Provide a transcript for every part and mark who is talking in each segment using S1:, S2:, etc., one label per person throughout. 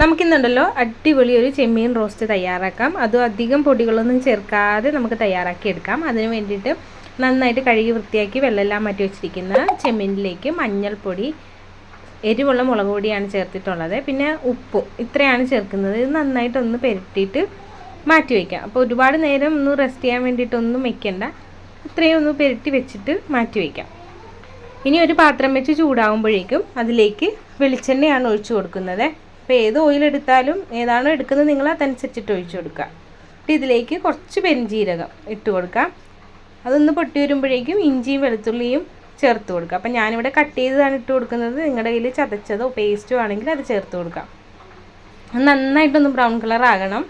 S1: നമുക്കിന്നുണ്ടല്ലോ അടിപൊളി ഒരു ചെമ്മീൻ റോസ്റ്റ് തയ്യാറാക്കാം. അതും അധികം പൊടികളൊന്നും ചേർക്കാതെ നമുക്ക് തയ്യാറാക്കി എടുക്കാം. അതിന് വേണ്ടിയിട്ട് നന്നായിട്ട് കഴുകി വൃത്തിയാക്കി വെള്ളമെല്ലാം മാറ്റി വെച്ചിരിക്കുന്ന ചെമ്മീനിലേക്ക് മഞ്ഞൾപ്പൊടി എരിവുള്ള മുളക് പൊടിയാണ് ചേർത്തിട്ടുള്ളത്. പിന്നെ ഉപ്പ് ഇത്രയാണ് ചേർക്കുന്നത്. ഇത് നന്നായിട്ടൊന്ന് പെരട്ടിയിട്ട് മാറ്റി വയ്ക്കാം. അപ്പോൾ ഒരുപാട് നേരം ഒന്ന് റെസ്റ്റ് ചെയ്യാൻ വേണ്ടിയിട്ടൊന്നും വെക്കണ്ട. ഇത്രയും ഒന്ന് പെരട്ടി വെച്ചിട്ട് മാറ്റി വയ്ക്കാം. ഇനി ഒരു പാത്രം വെച്ച് ചൂടാകുമ്പോഴേക്കും അതിലേക്ക് വെളിച്ചെണ്ണയാണ് ഒഴിച്ചു കൊടുക്കുന്നത്. അപ്പോൾ ഏത് ഓയിൽ എടുത്താലും ഏതാണോ എടുക്കുന്നത് നിങ്ങൾ അതനുസരിച്ചിട്ട് ഒഴിച്ചു കൊടുക്കുക. എന്നിട്ട് ഇതിലേക്ക് കുറച്ച് പെരുംജീരകം ഇട്ട് കൊടുക്കാം. അതൊന്ന് പൊട്ടി വരുമ്പോഴേക്കും ഇഞ്ചിയും വെളുത്തുള്ളിയും ചേർത്ത് കൊടുക്കുക. അപ്പം ഞാനിവിടെ കട്ട് ചെയ്തതാണ് ഇട്ട് കൊടുക്കുന്നത്. നിങ്ങളുടെ കയ്യിൽ ചതച്ചതോ പേസ്റ്റോ ആണെങ്കിൽ അത് ചേർത്ത് കൊടുക്കാം നന്നായിട്ടൊന്ന് ബ്രൗൺ കളർ ആകണം.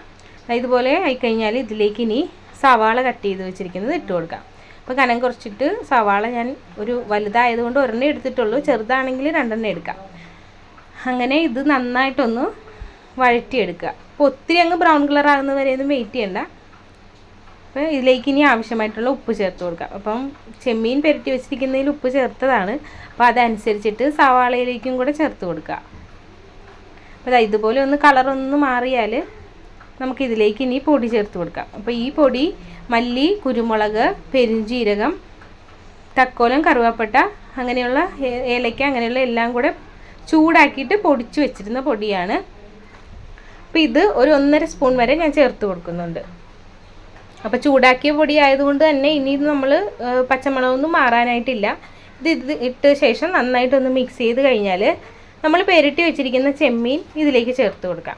S1: ഇതുപോലെ ആയിക്കഴിഞ്ഞാൽ ഇതിലേക്ക് ഇനി സവാള കട്ട് ചെയ്ത് വെച്ചിരിക്കുന്നത് ഇട്ട് കൊടുക്കാം അപ്പോൾ കനം കുറച്ചിട്ട് സവാള ഞാൻ ഒരു വലുതായതുകൊണ്ട് ഒരെണ്ണം എടുത്തിട്ടുള്ളൂ. ചെറുതാണെങ്കിൽ രണ്ടെണ്ണം എടുക്കാം. അങ്ങനെ ഇത് നന്നായിട്ടൊന്ന് വഴറ്റിയെടുക്കുക. അപ്പോൾ ഒത്തിരി അങ്ങ് ബ്രൗൺ കളർ ആകുന്ന വരെ ഒന്നും വെയിറ്റ് ചെയ്യണ്ട. അപ്പോൾ ഇതിലേക്ക് ഇനി ആവശ്യമായിട്ടുള്ള ഉപ്പ് ചേർത്ത് കൊടുക്കാം. അപ്പം ചെമ്മീൻ പെരട്ടി വെച്ചിരിക്കുന്നതിൽ ഉപ്പ് ചേർത്തതാണ്. അപ്പോൾ അതനുസരിച്ചിട്ട് സവാളയിലേക്കും കൂടെ ചേർത്ത് കൊടുക്കുക. അപ്പോൾ ഇതുപോലെ ഒന്ന് കളറൊന്ന് മാറിയാൽ നമുക്കിതിലേക്ക് ഇനി പൊടി ചേർത്ത് കൊടുക്കാം. അപ്പോൾ ഈ പൊടി മല്ലി കുരുമുളക് പെരുംജീരകം തക്കോലം കറുവാപ്പട്ട അങ്ങനെയുള്ള ഏലയ്ക്ക അങ്ങനെയുള്ള എല്ലാം കൂടെ ചൂടാക്കിയിട്ട് പൊടിച്ചു വെച്ചിരുന്ന പൊടിയാണ്. അപ്പോൾ ഇത് ഒരു ഒന്നര സ്പൂൺ വരെ ഞാൻ ചേർത്ത് കൊടുക്കുന്നുണ്ട്. അപ്പോൾ ചൂടാക്കിയ പൊടി ആയതുകൊണ്ട് തന്നെ ഇനി ഇത് നമ്മൾ പച്ചമുളകൊന്നും മാറാനായിട്ടില്ല. ഇത് ഇത് ഇട്ട ശേഷം നന്നായിട്ടൊന്ന് മിക്സ് ചെയ്ത് കഴിഞ്ഞാൽ നമ്മൾ പെരട്ടി വെച്ചിരിക്കുന്ന ചെമ്മീൻ ഇതിലേക്ക് ചേർത്ത് കൊടുക്കാം.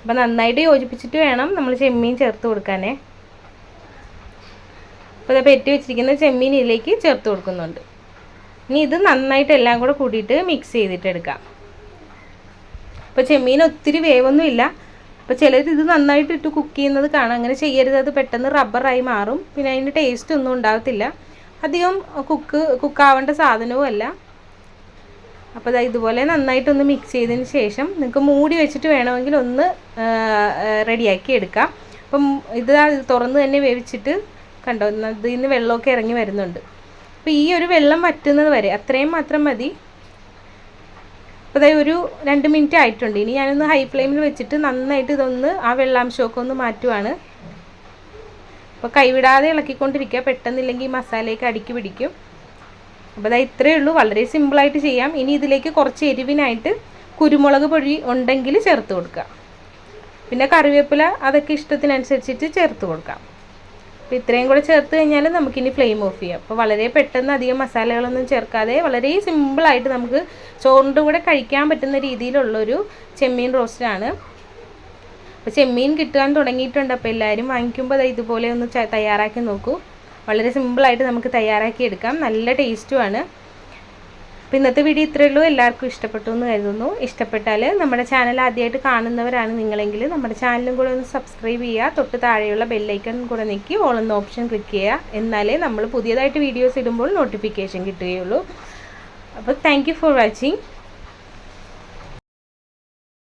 S1: അപ്പോൾ നന്നായിട്ട് യോജിപ്പിച്ചിട്ട് വേണം നമ്മൾ ചെമ്മീൻ ചേർത്ത് കൊടുക്കാനേ. അപ്പോൾ പെരട്ടി വെച്ചിരിക്കുന്ന ചെമ്മീൻ ഇതിലേക്ക് ചേർത്ത് കൊടുക്കുന്നുണ്ട്. ഇനി ഇത് നന്നായിട്ട് എല്ലാം കൂടെ കൂടിയിട്ട് മിക്സ് ചെയ്തിട്ട് എടുക്കാം. അപ്പോൾ ചെമ്മീൻ ഒത്തിരി വേവൊന്നുമില്ല അപ്പോൾ ചിലർ ഇത് നന്നായിട്ട് ഇട്ട് കുക്ക് ചെയ്യുന്നത് കാണാം. അങ്ങനെ ചെയ്യരുത്. അത് പെട്ടെന്ന് റബ്ബറായി മാറും. പിന്നെ അതിന്റെ ടേസ്റ്റ് ഒന്നും ഉണ്ടാകത്തില്ല അധികം കുക്ക് കുക്കാവേണ്ട സാധനവും അല്ല. അപ്പോൾ ഇതാ ഇതുപോലെ നന്നായിട്ടൊന്ന് മിക്സ് ചെയ്തതിന് ശേഷം നിങ്ങൾക്ക് മൂടി വെച്ചിട്ട് വേണമെങ്കിൽ ഒന്ന് റെഡിയാക്കി എടുക്കാം. അപ്പം ഇത് തുറന്ന് തന്നെ വേവിച്ചിട്ട് കണ്ടോ? ഇതിൽ നിന്ന് വെള്ളമൊക്കെ ഇറങ്ങി വരുന്നുണ്ട്. അപ്പോൾ ഈ ഒരു വെള്ളം വറ്റുന്നത് വരെ അത്രയും മാത്രം മതി. അപ്പോൾ അതായത് ഒരു രണ്ട് മിനിറ്റ് ആയിട്ടുണ്ട്. ഇനി ഞാനൊന്ന് ഹൈ ഫ്ലെയിമിൽ വെച്ചിട്ട് നന്നായിട്ട് ഇതൊന്ന് ആ വെള്ളാംശമൊക്കെ ഒന്ന് മാറ്റുവാണ്. അപ്പോൾ കൈവിടാതെ ഇളക്കിക്കൊണ്ടിരിക്കുക. പെട്ടെന്നില്ലെങ്കിൽ ഈ മസാലയൊക്കെ അടുക്കി പിടിക്കും. അപ്പോൾ അതായത് ഇത്രയേ ഉള്ളൂ. വളരെ സിമ്പിളായിട്ട് ചെയ്യാം. ഇനി ഇതിലേക്ക് കുറച്ച് എരിവിനായിട്ട് കുരുമുളക് പൊടി ഉണ്ടെങ്കിൽ ചേർത്ത് കൊടുക്കുക. പിന്നെ കറിവേപ്പില അതൊക്കെ ഇഷ്ടത്തിനനുസരിച്ചിട്ട് ചേർത്ത് കൊടുക്കാം. അപ്പോൾ ഇത്രയും കൂടെ ചേർത്ത് കഴിഞ്ഞാൽ നമുക്കിനി ഫ്ലെയിം ഓഫ് ചെയ്യാം. അപ്പോൾ വളരെ പെട്ടെന്ന് അധികം മസാലകളൊന്നും ചേർക്കാതെ വളരെ സിമ്പിളായിട്ട് നമുക്ക് ചോറിന്റെ കൂടെ കഴിക്കാൻ പറ്റുന്ന രീതിയിലുള്ളൊരു ചെമ്മീൻ റോസ്റ്റാണ് അപ്പോൾ ചെമ്മീൻ കിട്ടാൻ തുടങ്ങിയിട്ടുണ്ട്. അപ്പോൾ എല്ലാവരും വാങ്ങിക്കുമ്പോൾ ഇതുപോലെ ഒന്ന് തയ്യാറാക്കി നോക്കൂ. വളരെ സിമ്പിളായിട്ട് നമുക്ക് തയ്യാറാക്കി എടുക്കാം. നല്ല ടേസ്റ്റുമാണ് അപ്പോൾ ഇന്നത്തെ വീഡിയോ ഇത്രയേ ഉള്ളൂ. എല്ലാവർക്കും ഇഷ്ടപ്പെട്ടു എന്ന് കരുതുന്നു. ഇഷ്ടപ്പെട്ടാൽ നമ്മുടെ ചാനൽ ആദ്യമായിട്ട് കാണുന്നവരാണ് നിങ്ങളെങ്കിൽ നമ്മുടെ ചാനലും കൂടെ ഒന്ന് സബ്സ്ക്രൈബ് ചെയ്യുക. തൊട്ട് താഴെയുള്ള ബെല്ലൈക്കൺ കൂടെ നീക്കി ഓൾ എന്ന ഓപ്ഷൻ ക്ലിക്ക് ചെയ്യുക. എന്നാലേ നമ്മൾ പുതിയതായിട്ട് വീഡിയോസ് ഇടുമ്പോൾ നോട്ടിഫിക്കേഷൻ കിട്ടുകയുള്ളൂ. അപ്പോൾ താങ്ക് ഫോർ വാച്ചിങ്